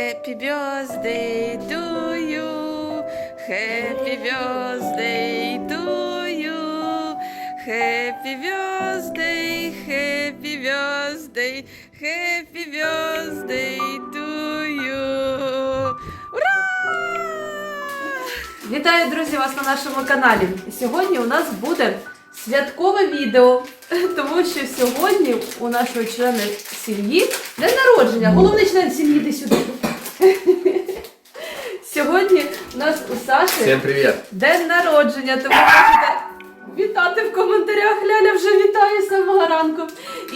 Happy birthday to you. Happy birthday to you. Happy birthday, happy birthday, happy birthday to you. Ура! Вітаю, друзі, вас на нашому каналі. Сьогодні у нас буде святкове відео, тому що сьогодні у нашого члена сім'ї день народження. Головний член сім'ї йди сюди. Сьогодні у нас у Саші Всем привет! день народження, тому можете вітати в коментарях. Ляля вже вітає з самого ранку.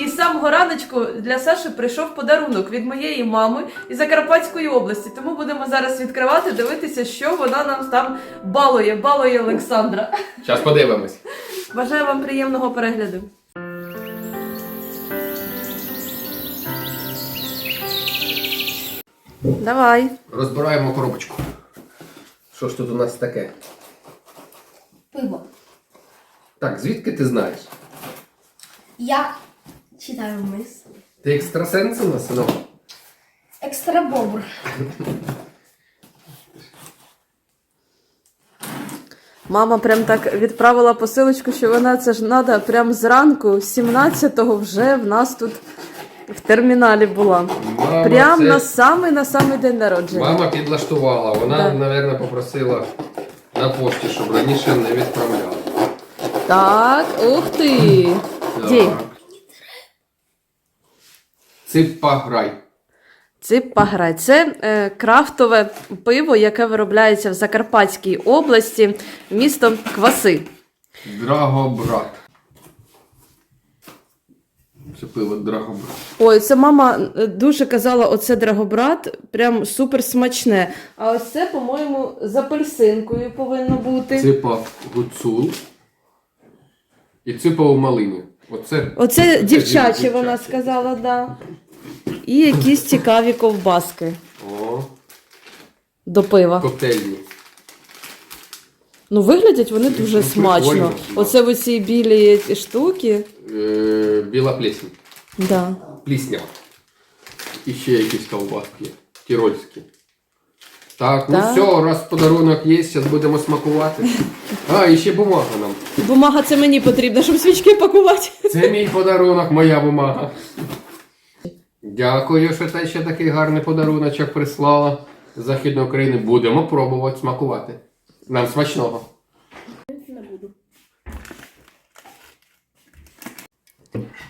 І з самого раночку для Саші прийшов подарунок від моєї мами із Закарпатської області. Тому будемо зараз відкривати, дивитися, що вона нам там балує, балує Олександра. Зараз подивимось. Бажаю вам приємного перегляду. Давай. Розбираємо коробочку. Що ж тут у нас таке? Пиво. Так, звідки ти знаєш? Я читаю мис. Ти екстрасенс у нас, синок? Екстра бобр. Мама прям так відправила посилочку, що вона це ж треба прям зранку, 17-го вже в нас тут в терміналі була. Мама, Прям це- на самий на самий день народження. Мама підлаштувала. Вона, Так. мабуть, попросила на пошті, щоб раніше не відправляли. Так, ух ти. Дій. Так. Ципа грай. Ципа грай. Це е, крафтове пиво, яке виробляється в Закарпатській області, місто Кваси. Драгобрат. Це пиво Драгобрат. Ой, це мама е, дуже казала, оце драгобрат, прям супер смачне. А ось це, по-моєму, з апельсинкою повинно бути. Ципа гуцул. І ципа у малині. Оце Оце дівчачі, дівчачі. вона сказала, да. І якісь цікаві ковбаски О, до пива. коктейльні. Ну, виглядять вони дуже Ну, смачно. Оце оці білі ті штуки. Е, біла плесень. Да. Плісня. І ще якісь ковбаски. Тірольські. Так, ну Так. все, раз подарунок є, зараз будемо смакувати. А, і ще бумага нам. Бумага це мені потрібна, щоб свічки пакувати. Це мій подарунок, моя бумага. Дякую, що ти ще такий гарний подаруночок прислала з Західної України. Будемо пробувати смакувати. Нам смачного.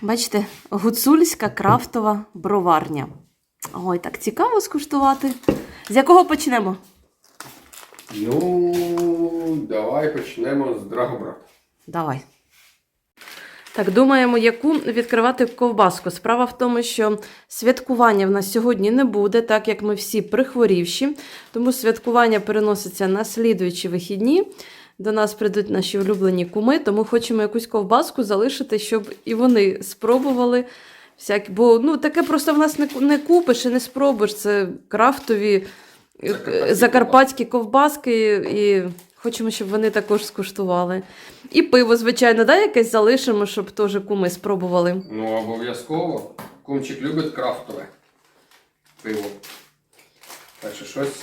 Бачите, гуцульська крафтова броварня. Ой, так цікаво скуштувати. З якого почнемо? Ну, давай почнемо з Драгобрата. Давай. Так, думаємо, яку відкривати ковбаску. Справа в тому, що святкування в нас сьогодні не буде, так як ми всі прихворівші. Тому святкування переноситься на слідуючі вихідні. До нас прийдуть наші улюблені куми, тому хочемо якусь ковбаску залишити, щоб і вони спробували. Всякі, бо ну, таке просто в нас не, не купиш і не спробуєш. Це крафтові е, Закарпатські закарпатські ковбаски, і хочемо, щоб вони також скуштували. І пиво, звичайно, да, якесь залишимо, щоб теж куми спробували. Ну, обов'язково. Кумчик любить крафтове пиво. Так що щось,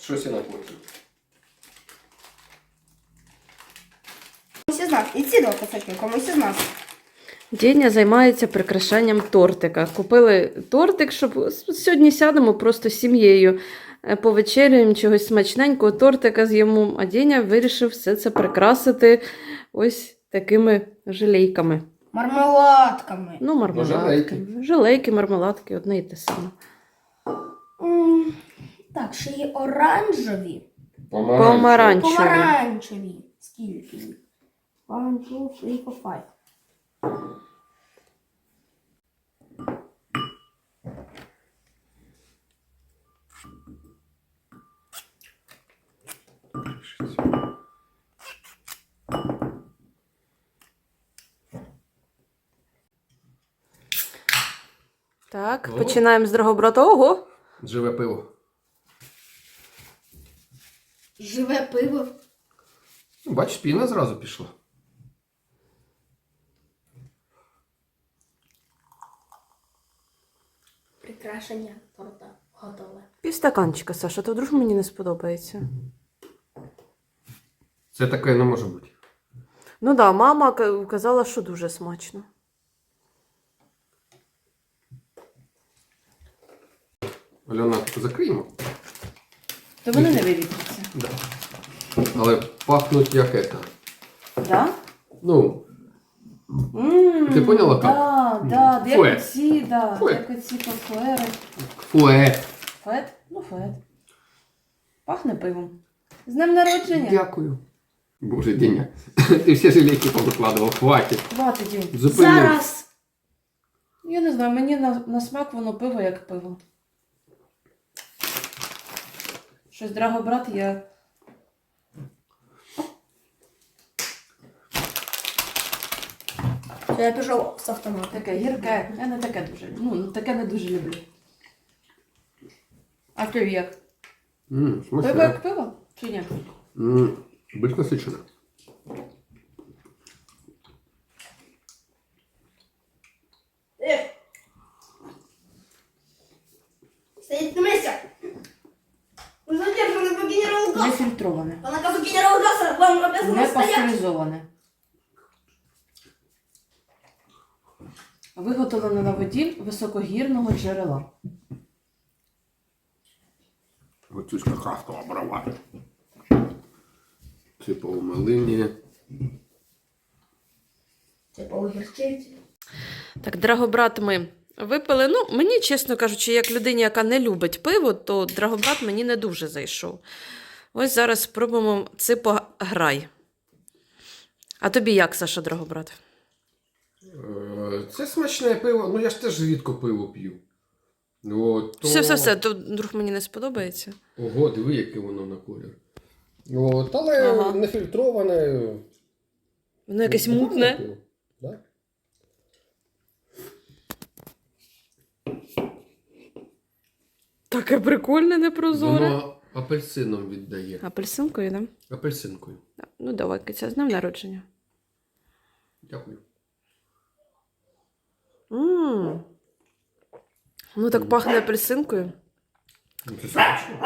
щось я накрутив. Комусь із нас. І ці два кусочки, комусь із нас. Дєня займається прикрашанням тортика. Купили тортик, щоб сьогодні сядемо просто з сім'єю. Е, Повечеряємо чогось смачненького тортика з'їмо, а Дєня вирішив все це прикрасити ось такими желейками. Мармеладками. Ну, мармеладки. желейки. Желейки, мармеладки, одне і те саме. М, Так, ще є оранжеві. Помаранчеві. Помаранчеві. Скільки їх? One, two, three, four, five. Так, О. починаємо з Драгобрата. Ого! Живе пиво. Живе пиво. Ну, Бачиш, піна зразу пішла. Прикрашення торта готове. Півстаканчика, Саша, то вдруг мені не сподобається. Це таке не може бути. Ну так, да, мама ка- казала, що дуже смачно. Альона, закриємо. То вони не вивітряться. Да. Але пахнуть як это. Да? Ну, Ти поняла, як? Да, да, Фуе. як оці, да, Фуе. як оці фуери. фуе. Фет? Ну, фет. Пахне пивом. З днем народження. Дякую. Боже, Деня, ти всі жилейки повикладував, хватить. Хватить. Дім. Зупини. Зараз. Я не знаю, мені на, на смак воно пиво як пиво. Щось драго брат, я. Це я пішов з автомата. Таке гірке. Я не таке дуже. Ну, таке не дуже люблю. А ти як? Ммм, Пиво як пиво? Чи ні? Ммм, більш насичено. Е. Стоїть на місці. Ви задержаны по генералу Не Гасса. Фільтроване. По наказу генерала Гасса вам обязаны Не стоять. пастеризоване. Виготовлене на воді високогірного джерела. Гуцульська крафтова брава. Типу у малині. Це по огірчиці. Так, Драгобрат ми випили. Ну, мені, чесно кажучи, як людині, яка не любить пиво, то Драгобрат мені не дуже зайшов. Ось зараз спробуємо ципо грай. А тобі як, Саша, Драгобрат? Е, Це смачне пиво, ну я ж теж рідко пиво п'ю. От, то... Все, все, все, то друг мені не сподобається. Ого, диви, яке воно на колір. От, але Ага. не фільтроване. Воно якесь Непогане мутне. пиво, Да? Таке прикольне, непрозоре. Воно апельсином віддає. Апельсинкою, да? Апельсинкою. Да. Ну, давай, Киця, з днем народження. Дякую. м Ну, так пахне апельсинкою. Ну, Це смачно.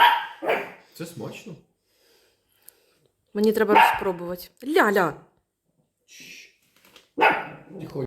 Це смачно. Мені треба розпробувати. Ля-ля. Тихо.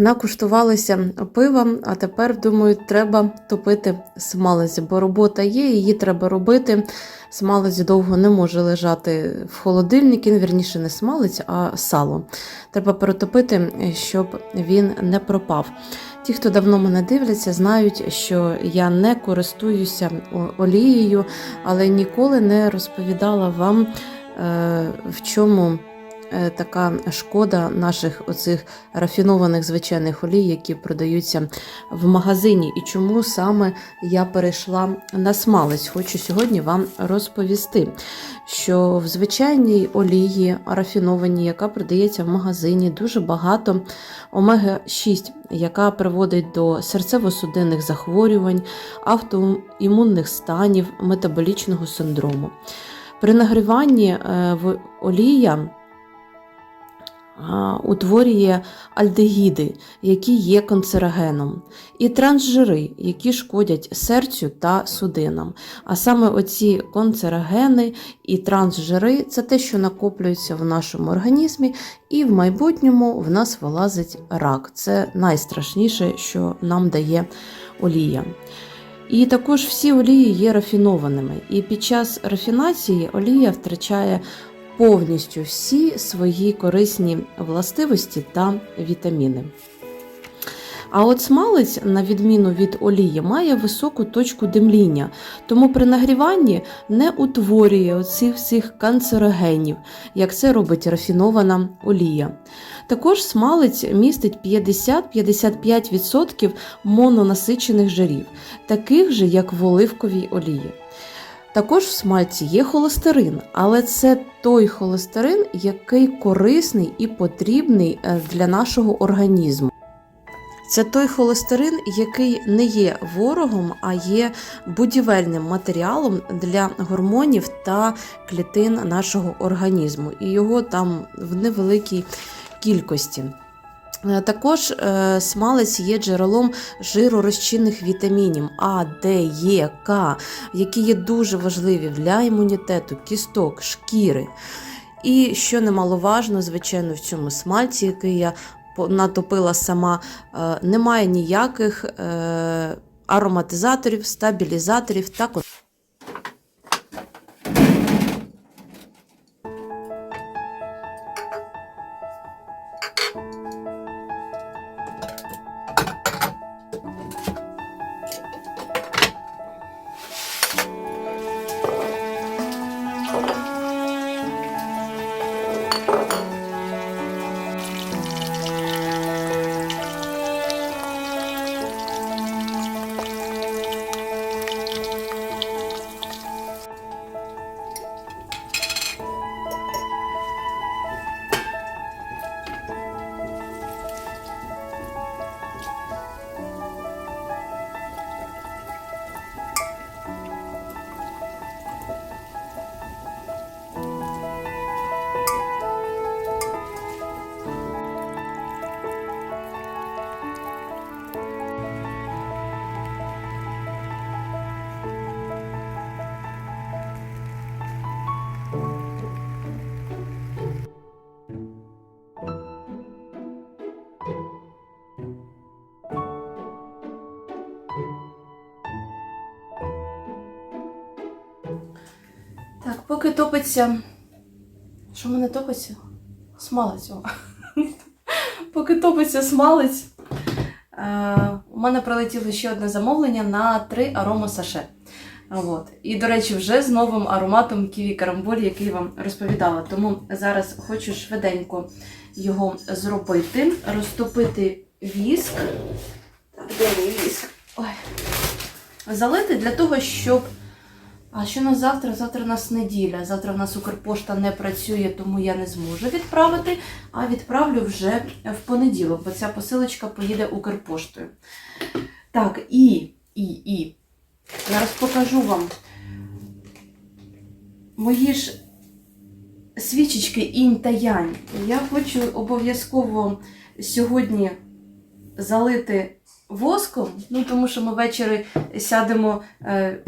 Накуштувалися пива, а тепер, думаю, треба топити смалець, бо робота є, її треба робити. Смалець довго не може лежати в холодильнику, вірніше не смалець, а сало. Треба перетопити, щоб він не пропав. Ті, хто давно мене дивляться, знають, що я не користуюся олією, але ніколи не розповідала вам, е, в чому така шкода наших оцих рафінованих звичайних олій, які продаються в магазині. І чому саме я перейшла на смалець? Хочу сьогодні вам розповісти, що в звичайній олії рафінованій, яка продається в магазині, дуже багато омега-6, яка приводить до серцево-судинних захворювань, автоімунних станів, метаболічного синдрому. При нагріванні е, в олія утворює альдегіди, які є канцерогеном, і трансжири, які шкодять серцю та судинам. А саме оці канцерогени і трансжири це те, що накоплюється в нашому організмі, і в майбутньому в нас вилазить рак. Це найстрашніше, що нам дає олія. І також всі олії є рафінованими. І під час рафінації олія втрачає повністю всі свої корисні властивості та вітаміни. А от смалець, на відміну від олії, має високу точку димління, тому при нагріванні не утворює оцих всіх канцерогенів, як це робить рафінована олія. Також смалець містить 50-55% мононасичених жирів, таких же, як в оливковій олії. Також в смальці є холестерин, але це той холестерин, який корисний і потрібний е, для нашого організму. Це той холестерин, який не є ворогом, а є будівельним матеріалом для гормонів та клітин нашого організму, і його там в невеликій кількості. Е, Також е, смалець є джерелом жиророзчинних вітамінів А, Д, Е, К, які є дуже важливі для імунітету, кісток, шкіри. І що немаловажно, звичайно, в цьому смальці, який я натопила сама, е, немає ніяких ароматизаторів, стабілізаторів та кон- поки топиться. Що в мене топиться? Смалець. О. поки топиться смалець. Е, у мене прилетіло ще одне замовлення на три арома саше. От. І, до речі, вже з новим ароматом ківі карамболь, який я вам розповідала. Тому зараз хочу швиденько його зробити, розтопити віск. Так, де віск? Ой. Залити для того, щоб а що на завтра? Завтра у нас неділя. Завтра в нас Укрпошта не працює, тому я не зможу відправити, а відправлю вже в понеділок, бо ця посилочка поїде Укрпоштою. Так, і, і, і. Зараз покажу вам мої ж свічечки інь та янь. Я хочу обов'язково сьогодні залити воском, ну тому що ми ввечері сядемо. Е,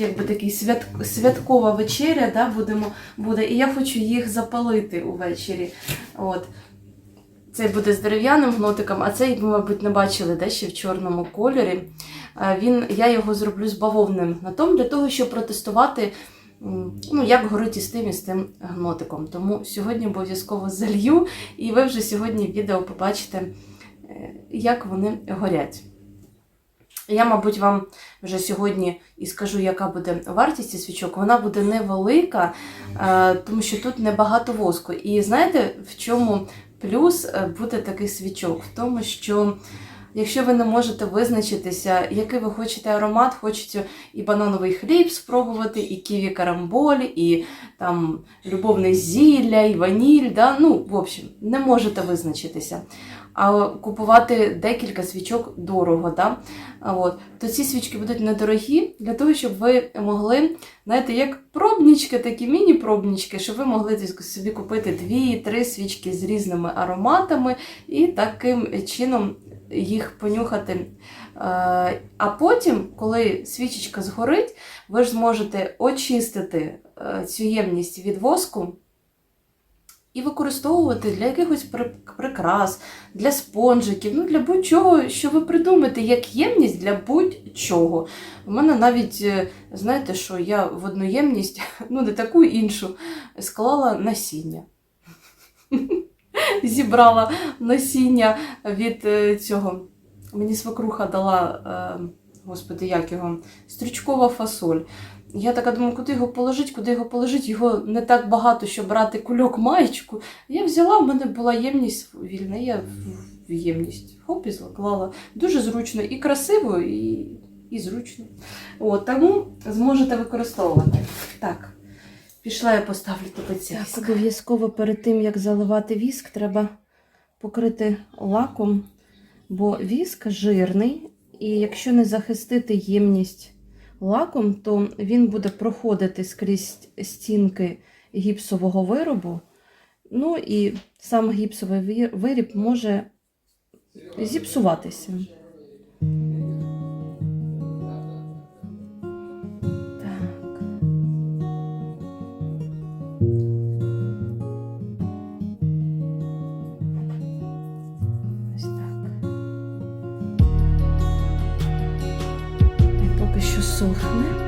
якби такий свят, святкова вечеря, да, будемо, буде, і я хочу їх запалити увечері. От. Цей буде з дерев'яним гнотиком, а цей ви, мабуть, не бачили де ще в чорному кольорі. Він, я його зроблю з бавовним гнотом для того, щоб протестувати, ну, як горить із тим і з тим гнотиком. Тому сьогодні обов'язково залью, і ви вже сьогодні в відео побачите, е, як вони горять. Я, мабуть, вам вже сьогодні і скажу, яка буде вартість цих свічок. Вона буде невелика, е, тому що тут небагато воску. І знаєте, в чому плюс е, буде таких свічок? В тому, що якщо ви не можете визначитися, який ви хочете аромат, хочете і банановий хліб спробувати, і ківі карамболь, і там любовне зілля, і ваніль. Да? Ну, в общем, не можете визначитися. А купувати декілька свічок дорого, да? От. то ці свічки будуть недорогі для того, щоб ви могли, знаєте, як пробнічки, такі міні-пробнічки, щоб ви могли собі купити дві-три свічки з різними ароматами і таким чином їх понюхати. Е, А потім, коли свічечка згорить, ви ж зможете очистити е, цю ємність від воску. І використовувати для якихось прикрас, для спонжиків, ну для будь-чого, що ви придумаєте, як ємність для будь-чого. У мене навіть, е, знаєте, що я в одну ємність, ну не таку іншу, склала насіння. Зібрала насіння від е, цього. Мені свекруха дала, е, господи, як його, стрічкова фасоль. Я така думаю, куди його положити, куди його положити, його не так багато, щоб брати кульок маєчку. Я взяла, в мене була ємність вільна, я в- ємність хоп і заклала. Дуже зручно і красиво, і і зручно. От, тому зможете використовувати. Так, пішла я поставлю топитися. Так, обов'язково перед тим, як заливати віск, треба покрити лаком, бо віск жирний, і якщо не захистити ємність лаком, то він буде проходити скрізь стінки гіпсового виробу. Ну і сам гіпсовий виріб може зіпсуватися. І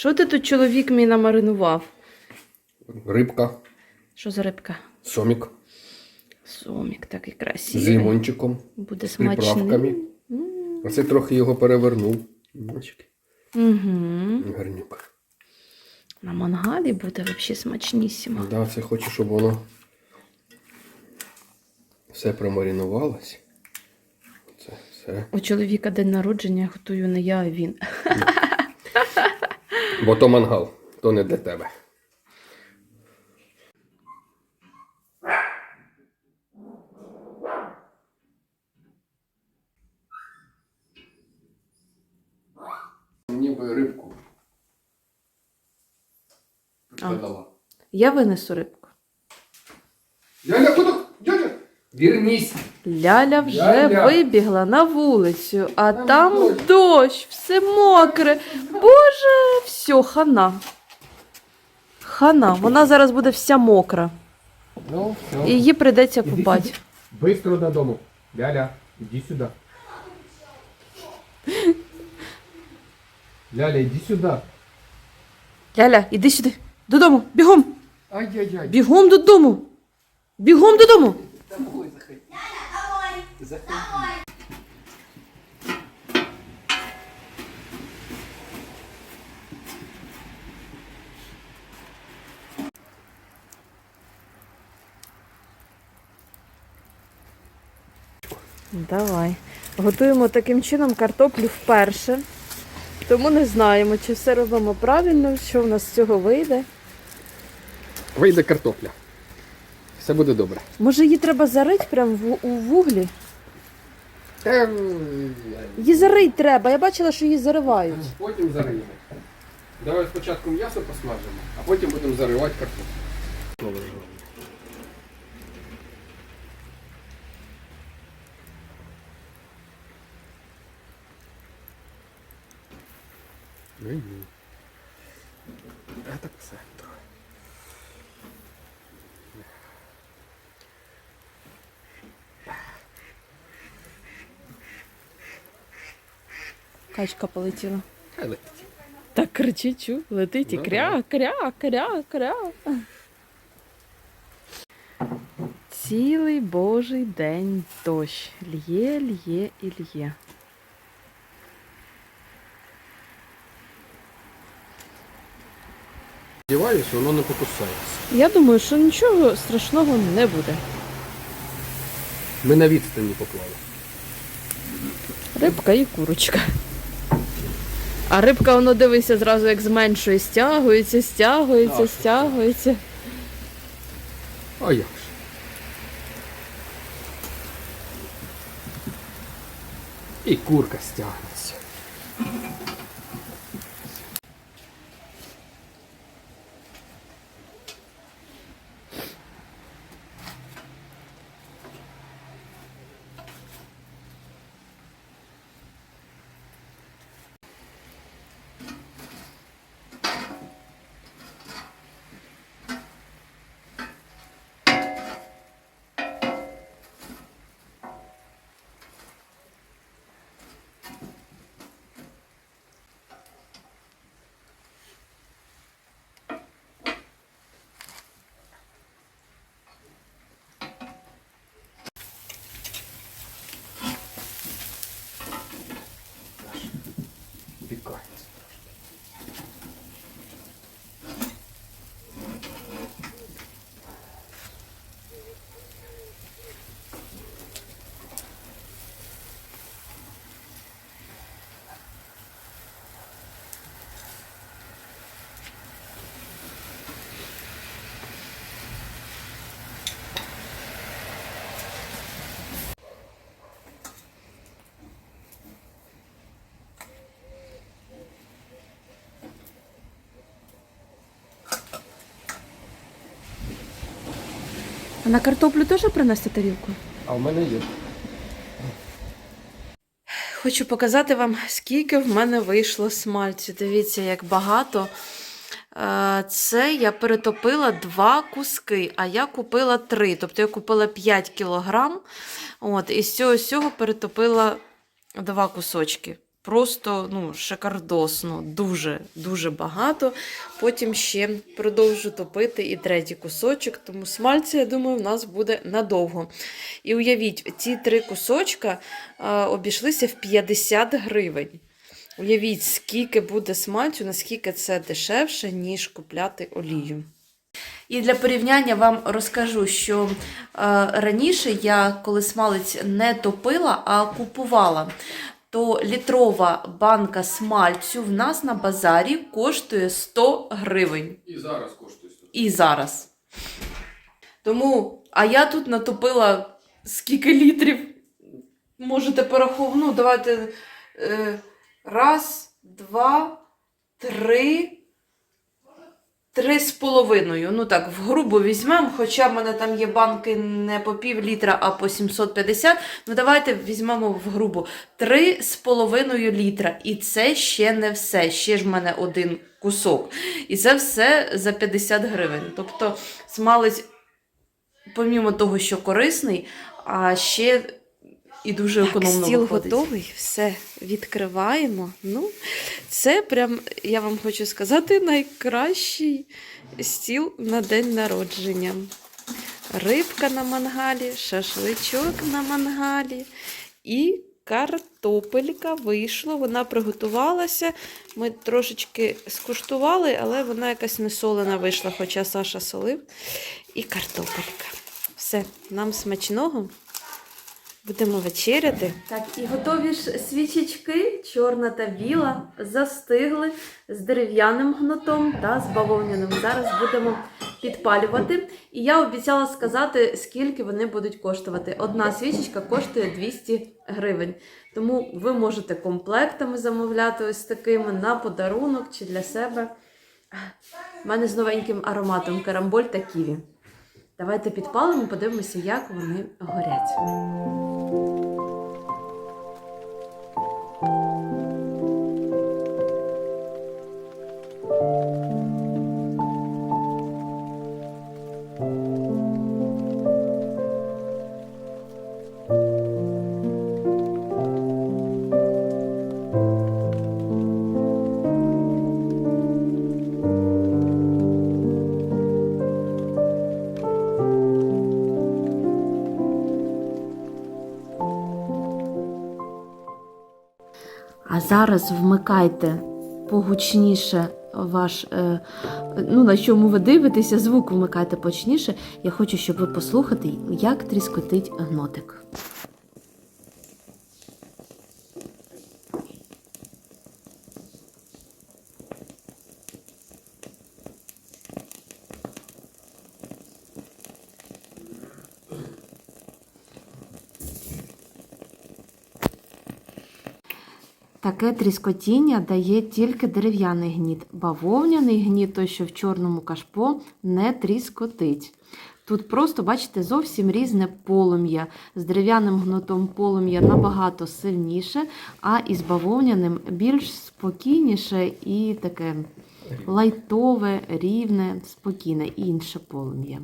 що ти тут чоловік мій намаринував? Рибка, Що за рибка? сомік Сомік такий з красивий. лимончиком, Буде з приправками. смачний. Оце трохи його перевернув. Бачите, Угу. гарнюк. На мангалі буде взагалі смачнісімо. Да, це хочу, щоб воно все промаринувалось. Це все. У чоловіка день народження готую не я, а він. Бо то мангал, то не для тебе. Мені би рибку. Я винесу рибку. Дядя, куди? Дядя! Вірнісь! Ляля вже Ляля. вибігла на вулицю, а Там там, дощ. все мокре. Боже, все, хана. Хана. Вона зараз буде вся мокра. Ну, все. І її прийдеться Іди купати. сюди. Быстро додому. Ляля, иди сюда. Ляля, иди сюда. Ляля, іди сюди. Додому. Бігом. Ай-яй-яй. Бігом додому. Бігом додому. Домой заходи. Заходи. Давай. Готуємо таким чином картоплю вперше. Тому не знаємо, чи все робимо правильно, що в нас з цього вийде. Вийде картопля. Все буде добре. Може, її треба зарити прямо в, у вуглі? Та, Її зарить треба. Я бачила, що її заривають. Потім зариємо. Давай спочатку м'ясо посмажимо, а потім будемо заривати картоплю. Ну, ні. А так все. Качка полетіла. Хай летить. Так кричить, чу, летить і Ну, кря, кря, кря, кря. Цілий божий день дощ. Лє, лє і лє. Сподіваюся, воно не покусається. Я думаю, що нічого страшного не буде. Ми на відстані поклали. Рибка і курочка. А рибка, воно дивися, зразу як зменшує, стягується, стягується, стягується. А як ж? І курка стягнеться. Пікається. А на картоплю теж принести тарілку? А в мене є. Хочу показати вам, скільки в мене вийшло смальцю. Дивіться, як багато. Е, Це я перетопила два куски, а я купила три. Тобто я купила 5 кілограм. От, і з цього всього перетопила два кусочки. Просто ну, шикардосно, дуже дуже багато. Потім ще продовжу топити і третій кусочок, тому смальця, я думаю, в нас буде надовго. І уявіть, ці три кусочка а, обійшлися в 50 гривень. Уявіть, скільки буде смальцю, наскільки це дешевше, ніж купляти олію. І для порівняння вам розкажу, що е, раніше я, коли смалець не топила, а купувала, то літрова банка смальцю в нас на базарі коштує 100 гривень. І зараз коштує 100. І зараз. Тому, а я тут натопила скільки літрів. Можете порахувати. Ну, давайте. Е, раз, два, три. Три з половиною. Ну так, в грубо візьмемо, хоча в мене там є банки не по пів літра, а по 750. Ну давайте візьмемо в грубо. Три з половиною літра. І це ще не все. Ще ж в мене один кусок. І це все за 50 гривень. Тобто смалець, помімо того, що корисний, а ще і дуже економно стіл виходить. готовий, все відкриваємо. Ну, це прям, я вам хочу сказати, найкращий стіл на день народження. Рибка на мангалі, шашличок на мангалі і картопелька вийшла. Вона приготувалася. Ми трошечки скуштували, але вона якась не солена вийшла, хоча Саша солив. І картопелька. Все, нам смачного. Будемо вечеряти. Так, і готові ж свічечки, чорна та біла, застигли з дерев'яним гнотом та з бавовняним. Зараз будемо підпалювати. І я обіцяла сказати, скільки вони будуть коштувати. Одна свічечка коштує 200 гривень. Тому ви можете комплектами замовляти ось такими на подарунок чи для себе. У мене з новеньким ароматом карамболь та ківі. Давайте підпалимо, подивимося, як вони горять. Зараз вмикайте погучніше ваш, е, ну, на чому ви дивитеся, звук вмикайте почніше. Я хочу, щоб ви послухати, як тріскотить гнотик. Таке тріскотіння дає тільки дерев'яний гніт. Бавовняний гніт, той, що в чорному кашпо, не тріскотить. Тут просто, бачите, зовсім різне полум'я. З дерев'яним гнотом полум'я набагато сильніше, а із бавовняним більш спокійніше і таке лайтове, рівне, спокійне, інше полум'я.